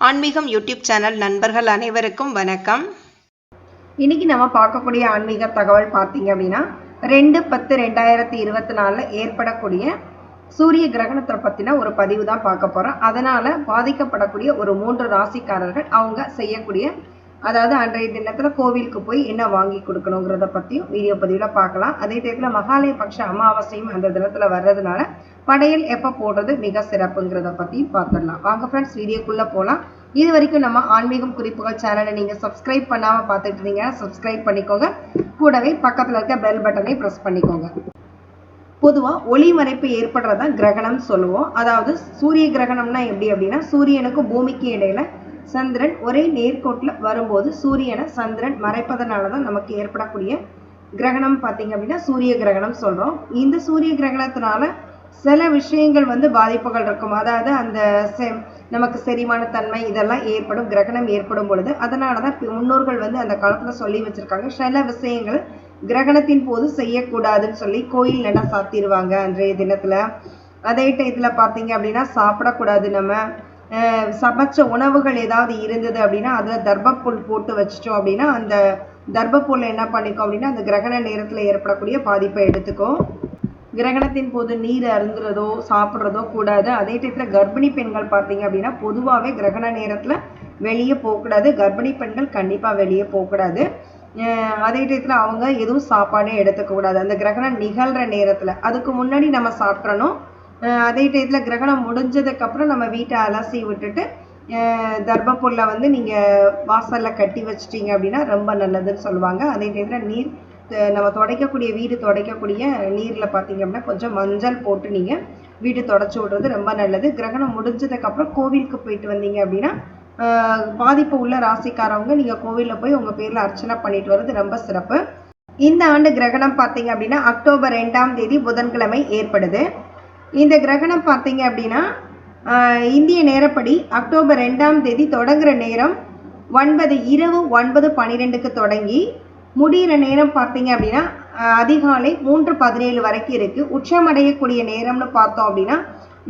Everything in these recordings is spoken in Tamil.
ஆன்மீகம் யூடியூப் சேனல் நண்பர்கள் அனைவருக்கும் வணக்கம். இன்னைக்கு நம்ம பார்க்கக்கூடிய ஆன்மீக தகவல் பார்த்தீங்க அப்படின்னா ரெண்டு பத்து ரெண்டாயிரத்தி இருபத்தி நாலில் ஏற்படக்கூடிய சூரிய கிரகணத்தை பற்றின ஒரு பதிவு தான் பார்க்க போகிறோம் அதனால் பாதிக்கப்படக்கூடிய ஒரு மூன்று ராசிக்காரர்கள் அவங்க செய்யக்கூடிய அதாவது அன்றைய தினத்தில் கோவிலுக்கு போய் என்ன வாங்கி கொடுக்கணுங்கிறத பற்றியும் வீடியோ பதிவில் பார்க்கலாம். அதே டைத்தில் மகாலய பட்ச அமாவாசையும் அந்த தினத்தில் வர்றதுனால படையல் எப்போ போடுறது மிக சிறப்புங்கிறத பற்றியும் பார்த்துடலாம். வாங்க ஃப்ரெண்ட்ஸ் வீடியோக்குள்ளே போகலாம் இது வரைக்கும் நம்ம ஆன்மீகம் குறிப்புகள் சேனலை நீங்கள் சப்ஸ்கிரைப் பண்ணாமல் பார்த்துட்டு இருந்தீங்கன்னா சப்ஸ்கிரைப் பண்ணிக்கோங்க. கூடவே பக்கத்தில் இருக்க பெல் பட்டனை ப்ரெஸ் பண்ணிக்கோங்க. பொதுவாக ஒளிமறைப்பு ஏற்படுறதா கிரகணம் சொல்லுவோம். அதாவது சூரிய கிரகணம்னா எப்படி அப்படின்னா சூரியனுக்கும் பூமிக்கு இடையில சந்திரன் ஒரே நேர்கோட்டில் வரும்போது சூரியனை சந்திரன் மறைப்பதனால தான் நமக்கு ஏற்படக்கூடிய கிரகணம். பார்த்தீங்க அப்படின்னா சூரிய கிரகணம் சொல்கிறோம் இந்த சூரிய கிரகணத்தினால சில விஷயங்கள் வந்து பாதிப்புகள் இருக்கும். அதாவது அந்த செம் நமக்கு செரிமான தன்மை இதெல்லாம் ஏற்படும் கிரகணம் ஏற்படும் பொழுது. அதனால தான் முன்னோர்கள் வந்து அந்த காலத்தில் சொல்லி வச்சுருக்காங்க. சில விஷயங்கள் கிரகணத்தின் போது செய்யக்கூடாதுன்னு சொல்லி கோயில் நட சாத்திடுவாங்க அன்றைய தினத்தில். அதே டயத்தில் பார்த்தீங்க அப்படின்னா சாப்பிடக்கூடாது நம்ம. சமைச்ச உணவுகள் ஏதாவது இருந்தது அப்படின்னா அதில் தர்ப்பப்புல் போட்டு வச்சிட்டோம் அப்படின்னா அந்த தர்ப்பப்புல் என்ன பண்ணிக்கும் அப்படின்னா அந்த கிரகண நேரத்தில் ஏற்படக்கூடிய பாதிப்பை எடுத்துக்கும். கிரகணத்தின் போது நீர் அருந்துறதோ சாப்பிட்றதோ கூடாது. அதே டயத்தில் கர்ப்பிணி பெண்கள் பார்த்தீங்க அப்படின்னா பொதுவாகவே கிரகண நேரத்தில் வெளியே போகக்கூடாது. கர்ப்பிணி பெண்கள் கண்டிப்பாக வெளியே போகக்கூடாது. அதே டயத்தில் அவங்க எதுவும் சாப்பாடே எடுத்துக்கக்கூடாது அந்த கிரகணம் நிகழ்கிற நேரத்தில் அதுக்கு முன்னாடி நம்ம சாப்பிட்றணும் அதே டயத்தில் கிரகணம் முடிஞ்சதுக்கப்புறம் நம்ம வீட்டை அலசி விட்டுட்டு தர்ப்பப்புல்லை வந்து நீங்கள் வாசலில் கட்டி வச்சிட்டிங்க அப்படின்னா ரொம்ப நல்லதுன்னு சொல்லுவாங்க. அதே டயத்தில் நீர் நம்ம துடைக்கக்கூடிய வீடு துடைக்கக்கூடிய நீரில் பார்த்தீங்க அப்படின்னா கொஞ்சம் மஞ்சள் போட்டு நீங்கள் வீடு தொடச்சி விடுறது ரொம்ப நல்லது. கிரகணம் முடிஞ்சதுக்கப்புறம் கோவிலுக்கு போயிட்டு வந்தீங்க அப்படின்னா பாதிப்பு உள்ள ராசிக்காரவங்க நீங்கள் கோவிலில் போய் உங்கள் பேரில் அர்ச்சனை பண்ணிட்டு வர்றது ரொம்ப சிறப்பு. இந்த ஆண்டு கிரகணம் பார்த்தீங்க அப்படின்னா அக்டோபர் ரெண்டாம் தேதி புதன்கிழமை ஏற்படுது. இந்த கிரகணம் பார்த்தீங்க அப்படின்னா இந்திய நேரப்படி அக்டோபர் ரெண்டாம் தேதி தொடங்குற நேரம் ஒன்பது இரவு ஒன்பது பன்னிரெண்டுக்கு தொடங்கி முடிகிற நேரம் பார்த்தீங்க அப்படின்னா அதிகாலை மூன்று பதினேழு வரைக்கும் இருக்குது உச்சமடையக்கூடிய நேரம்னு பார்த்தோம் அப்படின்னா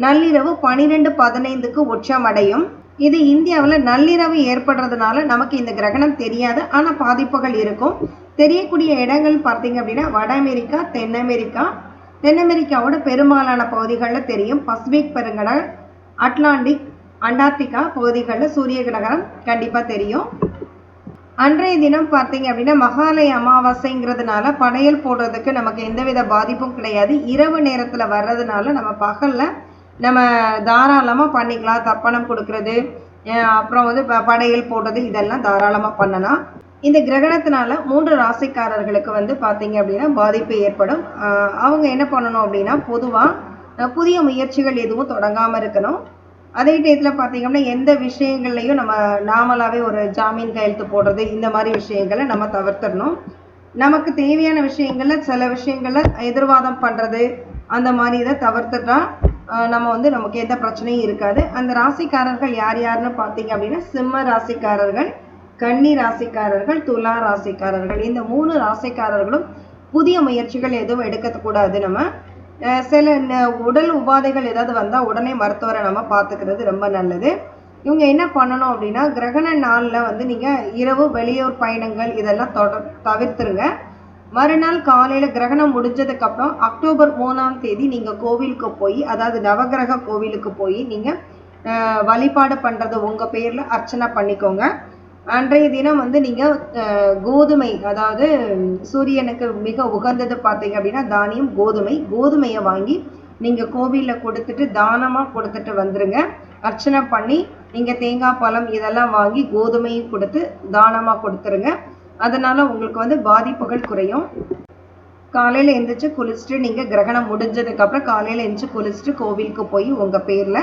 நள்ளிரவு பனிரெண்டு பதினைந்துக்கு உச்சமடையும். இது இந்தியாவில் நள்ளிரவு ஏற்படுறதுனால நமக்கு இந்த கிரகணம் தெரியாது. ஆனால் பாதிப்புகள் இருக்கும். தெரியக்கூடிய இடங்கள் பார்த்தீங்க அப்படின்னா வட அமெரிக்கா தென் அமெரிக்கா. தென் அமெரிக்காவோட பெரும்பாலான பகுதிகளில் தெரியும். பசிபிக் பெருங்கடல் அட்லாண்டிக் அண்டார்டிகா பகுதிகளில் சூரிய கிரகணம் கண்டிப்பாக தெரியும். அன்றைய தினம் பார்த்தீங்க அப்படின்னா மகாலய அமாவாசைங்கிறதுனால படையல் போடுறதுக்கு நமக்கு எந்தவித பாதிப்பும் கிடையாது. இரவு நேரத்தில் வர்றதுனால நம்ம பகலில் நம்ம தாராளமாக பண்ணிக்கலாம். தப்பணம் கொடுக்கறது அப்புறம் வந்து படையல் போடுறது இதெல்லாம் தாராளமாக பண்ணலாம். இந்த கிரகணத்தினால மூன்று ராசிக்காரர்களுக்கு வந்து பார்த்தீங்க அப்படின்னா பாதிப்பு ஏற்படும். அவங்க என்ன பண்ணணும் அப்படின்னா பொதுவாக புதிய முயற்சிகள் எதுவும் தொடங்காமல் இருக்கணும். அதே டயத்தில் பார்த்தீங்கன்னா எந்த விஷயங்கள்லையும் நம்ம நாமளாகவே ஒரு ஜாமீன் கையெழுத்து போடுறது இந்த மாதிரி விஷயங்களை நம்ம தவிர்த்துடணும். நமக்கு தேவையான விஷயங்களில் சில விஷயங்களில் எதிர்வாதம் பண்ணுறது அந்த மாதிரி இதை தவிர்த்துட்டா நம்ம வந்து நமக்கு எந்த பிரச்சனையும் இருக்காது. அந்த ராசிக்காரர்கள் யார் யாருன்னு பார்த்தீங்க அப்படின்னா சிம்ம ராசிக்காரர்கள் கன்னி ராசிக்காரர்கள் துலா ராசிக்காரர்கள். இந்த மூணு ராசிக்காரர்களும் புதிய முயற்சிகள் எதுவும் எடுக்கக்கூடாது நம்ம. சில உடல் உபாதைகள் ஏதாவது வந்தால் உடனே மருத்துவரை நம்ம பார்த்துக்கிறது ரொம்ப நல்லது. இவங்க என்ன பண்ணணும் அப்படின்னா கிரகண நாளில் வந்து நீங்கள் இரவு வெளியூர் பயணங்கள் இதெல்லாம் தொடர் தவிர்த்துருங்க. மறுநாள் காலையில் கிரகணம் முடிஞ்சதுக்கப்புறம் அக்டோபர் மூணாம் தேதி நீங்கள் கோவிலுக்கு போய் அதாவது நவகிரக கோவிலுக்கு போய் நீங்கள் வழிபாடு பண்ணுறது உங்கள் பேரில் அர்ச்சனை பண்ணிக்கோங்க. அன்றைய தினம் வந்து நீங்கள் கோதுமை அதாவது சூரியனுக்கு மிக உகந்தது பார்த்தீங்க அப்படின்னா தானியம் கோதுமை. கோதுமையை வாங்கி நீங்கள் கோவிலில் கொடுத்துட்டு தானமாக கொடுத்துட்டு வந்துடுங்க அர்ச்சனை பண்ணி நீங்கள் தேங்காய் பழம் இதெல்லாம் வாங்கி கோதுமையும் கொடுத்து தானமாக கொடுத்துருங்க. அதனால் உங்களுக்கு வந்து பாதிப்புகள் குறையும். காலையில் எழுந்திரிச்சு குளிச்சுட்டு நீங்கள் கிரகணம் முடிஞ்சதுக்கப்புறம் காலையில் எழுந்திரிச்சு குளிச்சுட்டு கோவிலுக்கு போய் உங்கள் பேரில்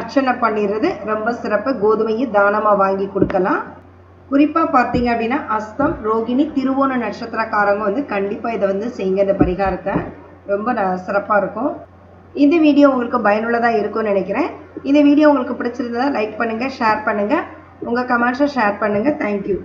அர்ச்சனை பண்ணிடுறது ரொம்ப சிறப்பு. கோதுமையை தானமாக வாங்கி கொடுக்கலாம். குறிப்பாக பார்த்தீங்க அப்படின்னா அஸ்தம் ரோகிணி திருவோண நட்சத்திரக்காரங்க வந்து கண்டிப்பாக இதை வந்து செய்யுங்க. இந்த பரிகாரத்தை ரொம்ப சிறப்பாக இருக்கும். இந்த வீடியோ உங்களுக்கு பயனுள்ளதாக இருக்கும்னு நினைக்கிறேன். இந்த வீடியோ உங்களுக்கு பிடிச்சிருந்ததா லைக் பண்ணுங்கள் ஷேர் பண்ணுங்கள் உங்கள் கமெண்ட்ஸை ஷேர் பண்ணுங்கள் தேங்க்யூ